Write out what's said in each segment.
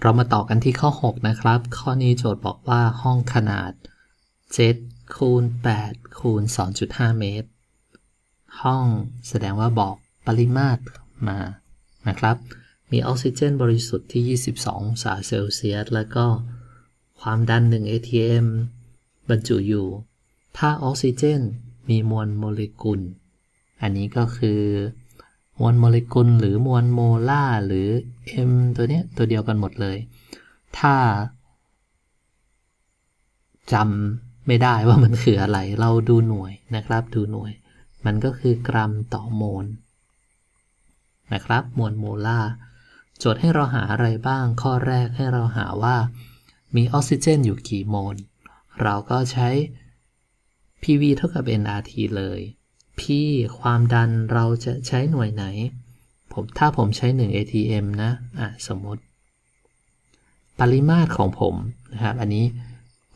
เรามาต่อกันที่ข้อ 6 นะครับ ข้อนี้โจทย์บอกว่าห้องขนาด 7 คูณ 8 คูณ 2.5 เมตร ห้องแสดงว่าบอกปริมาตรมานะครับ มีออกซิเจนบริสุทธิ์ที่ 22 องศาเซลเซียส แล้วก็ความดัน 1 atm บรรจุอยู่ ถ้าออกซิเจนมีมวลโมเลกุล อันนี้ก็คือ มวลโมเลกุลหรือมวลโมลาร์หรือ m ตัวเนี้ยตัวเดียวกันหมดเลย ถ้าจำไม่ได้ว่ามันคืออะไร เราดูหน่วยนะครับ ดูหน่วย มันก็คือกรัมต่อโมลนะครับ มวลโมลาร์โจทย์ให้เราหาอะไรบ้าง ข้อแรกให้เราหาว่า มีออกซิเจนอยู่กี่โมล เราก็ใช้ PV เท่ากับ nRT เลย P ความดันเราจะใช้หน่วยไหน ผมถ้าผมใช้ 1 atm นะอะสมมติ ปริมาตรของผมนะครับ อันนี้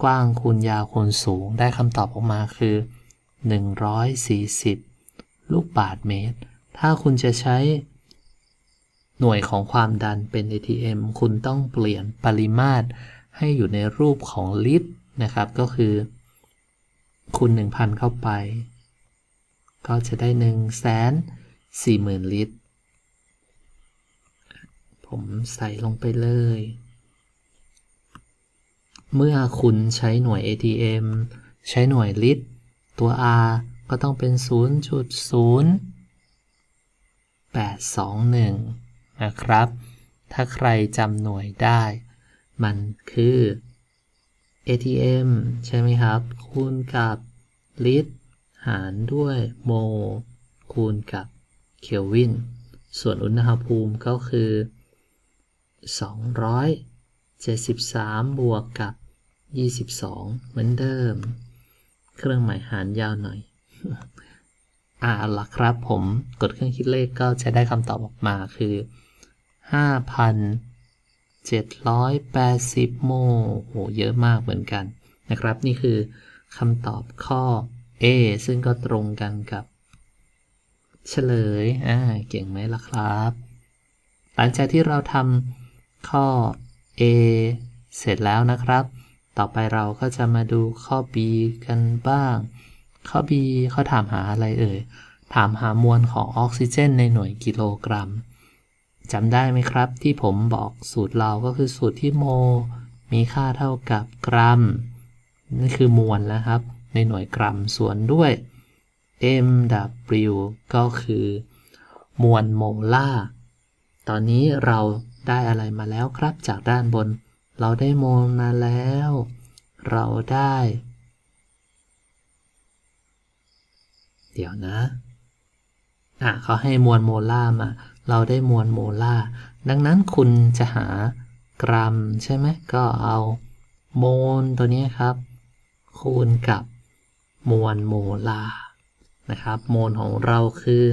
กว้างคูณยาวคูณสูงได้คำตอบออกมาคือ 140 ลูกบาทเมตร ถ้าคุณจะใช้หน่วยของความดันเป็น atm คุณต้องเปลี่ยนปริมาตรให้อยู่ในรูปของลิตรนะครับ ก็คือคูณ 1,000 เข้าไป ก็จะได้1 4 0 0 0 0ลิตร ผมใส่ลงไปเลย เมื่อคุณใช้หน่วย ATM ใช้หน่วยลิตร ตัว R ก็ต้องเป็น 0.0821 นะครับ ถ้าใครจำหน่วยได้ มันคือ ATM ใช่ไหมครับ คูณกับลิตร หารด้วยโมคูณกับเคลวิน ส่วนอุณหภูมิก็คือ 273 บวกกับ 22 เหมือนเดิม เครื่องหมายหารยาวหน่อย อ่าละครับผมกดเครื่องคิดเลขก็จะได้คำตอบออกมาคือ 5,780 โมโหเยอะมากเหมือนกันนะครับ นี่คือคำตอบข้อ A ซึ่งก็ตรงกันกับ เฉลย อ่า เก่งไหมล่ะครับ หลังจากที่เราทำข้อ A เสร็จแล้วนะครับ ต่อไปเราก็จะมาดูข้อ B กันบ้าง ข้อ B เขาถามหาอะไรเอ่ย ถามหามวลของออกซิเจนในหน่วยกิโลกรัมจำได้ไหมครับ ที่ผมบอกสูตรเราก็คือสูตรที่โม มีค่าเท่ากับกรัม นี่คือมวลแล้วครับ ในหน่วยกรัมส่วนด้วย mw ก็คือ มวลโมลาร์ตอนนี้เราได้อะไรมาแล้วครับจากด้านบน เราได้โมลมาแล้ว เราได้ เดี๋ยวนะอะเขาให้มวลโมลาร์มา เราได้มวลโมลาร์ดังนั้นคุณจะหากรัมใช่ไหมก็เอาโมลตัวนี้ครับ คูณกับ มวลโมลาร์นะครับโมลของเราคือ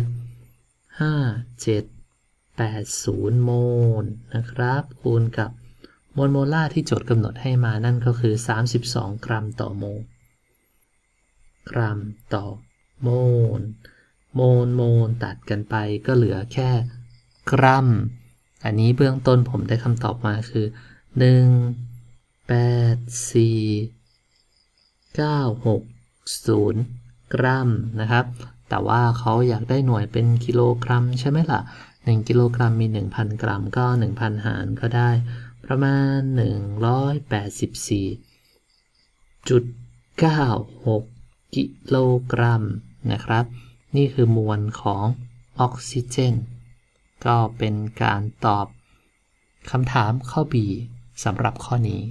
5780 โมลนะครับ คูณกับมวลโมลาร์ที่โจทย์กำหนดให้มานั่นก็คือ 32 กรัมต่อโมลกรัมต่อโมลโมลโมลตัดกันไปก็เหลือแค่กรัม อันนี้เบื้องต้นผมได้คำตอบมาคือ 1 8 4 9 6 0กรัมนะครับ แต่ว่าเขาอยากได้หน่วยเป็นกิโลกรัมใช่ไหมล่ะ 1 กิโลกรัมมี 1,000 กรัมก็ 1,000 หารก็ได้ ประมาณ 184.96 กิโลกรัมนะครับ นี่คือมวลของออกซิเจน ก็เป็นการตอบคำถามข้อ B สำหรับข้อนี้